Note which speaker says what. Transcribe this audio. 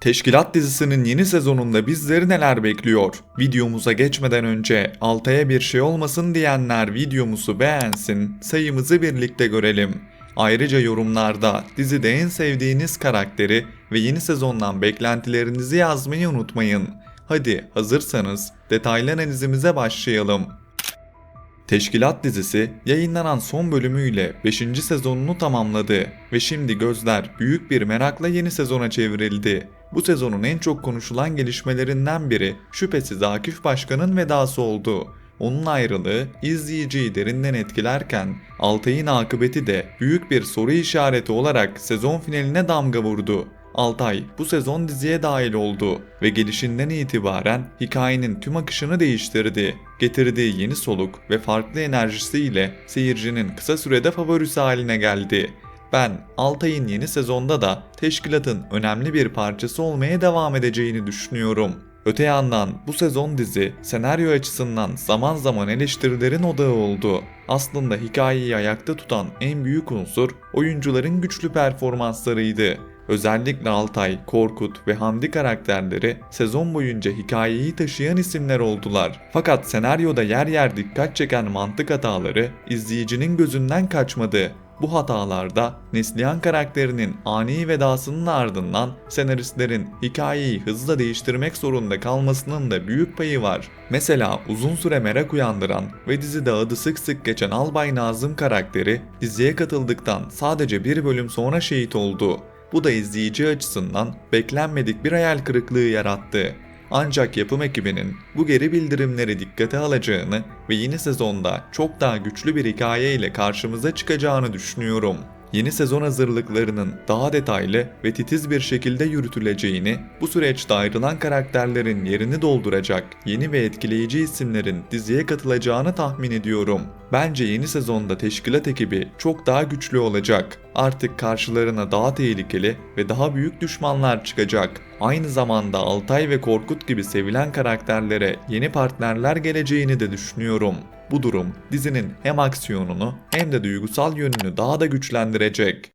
Speaker 1: Teşkilat dizisinin yeni sezonunda bizleri neler bekliyor? Videomuza geçmeden önce Altay'a bir şey olmasın diyenler videomuzu beğensin, sayımızı birlikte görelim. Ayrıca yorumlarda dizide en sevdiğiniz karakteri ve yeni sezondan beklentilerinizi yazmayı unutmayın. Hadi hazırsanız detaylı analizimize başlayalım. Teşkilat dizisi yayınlanan son bölümüyle 5. sezonunu tamamladı ve şimdi gözler büyük bir merakla yeni sezona çevrildi. Bu sezonun en çok konuşulan gelişmelerinden biri şüphesiz Akif Başkan'ın vedası oldu. Onun ayrılığı izleyiciyi derinden etkilerken Altay'ın akıbeti de büyük bir soru işareti olarak sezon finaline damga vurdu. Altay bu sezon diziye dahil oldu ve gelişinden itibaren hikayenin tüm akışını değiştirdi. Getirdiği yeni soluk ve farklı enerjisiyle seyircinin kısa sürede favorisi haline geldi. Ben Altay'ın yeni sezonda da teşkilatın önemli bir parçası olmaya devam edeceğini düşünüyorum. Öte yandan bu sezon dizi senaryo açısından zaman zaman eleştirilerin odağı oldu. Aslında hikayeyi ayakta tutan en büyük unsur oyuncuların güçlü performanslarıydı. Özellikle Altay, Korkut ve Hamdi karakterleri sezon boyunca hikayeyi taşıyan isimler oldular. Fakat senaryoda yer yer dikkat çeken mantık hataları izleyicinin gözünden kaçmadı. Bu hatalarda Neslihan karakterinin ani vedasının ardından senaristlerin hikayeyi hızla değiştirmek zorunda kalmasının da büyük payı var. Mesela uzun süre merak uyandıran ve dizide adı sık sık geçen Albay Nazım karakteri diziye katıldıktan sadece bir bölüm sonra şehit oldu. Bu da izleyici açısından beklenmedik bir hayal kırıklığı yarattı. Ancak yapım ekibinin bu geri bildirimleri dikkate alacağını ve yeni sezonda çok daha güçlü bir hikaye ile karşımıza çıkacağını düşünüyorum. Yeni sezon hazırlıklarının daha detaylı ve titiz bir şekilde yürütüleceğini, bu süreçte ayrılan karakterlerin yerini dolduracak yeni ve etkileyici isimlerin diziye katılacağını tahmin ediyorum. Bence yeni sezonda teşkilat ekibi çok daha güçlü olacak. Artık karşılarına daha tehlikeli ve daha büyük düşmanlar çıkacak. Aynı zamanda Altay ve Korkut gibi sevilen karakterlere yeni partnerler geleceğini de düşünüyorum. Bu durum dizinin hem aksiyonunu hem de duygusal yönünü daha da güçlendirecek.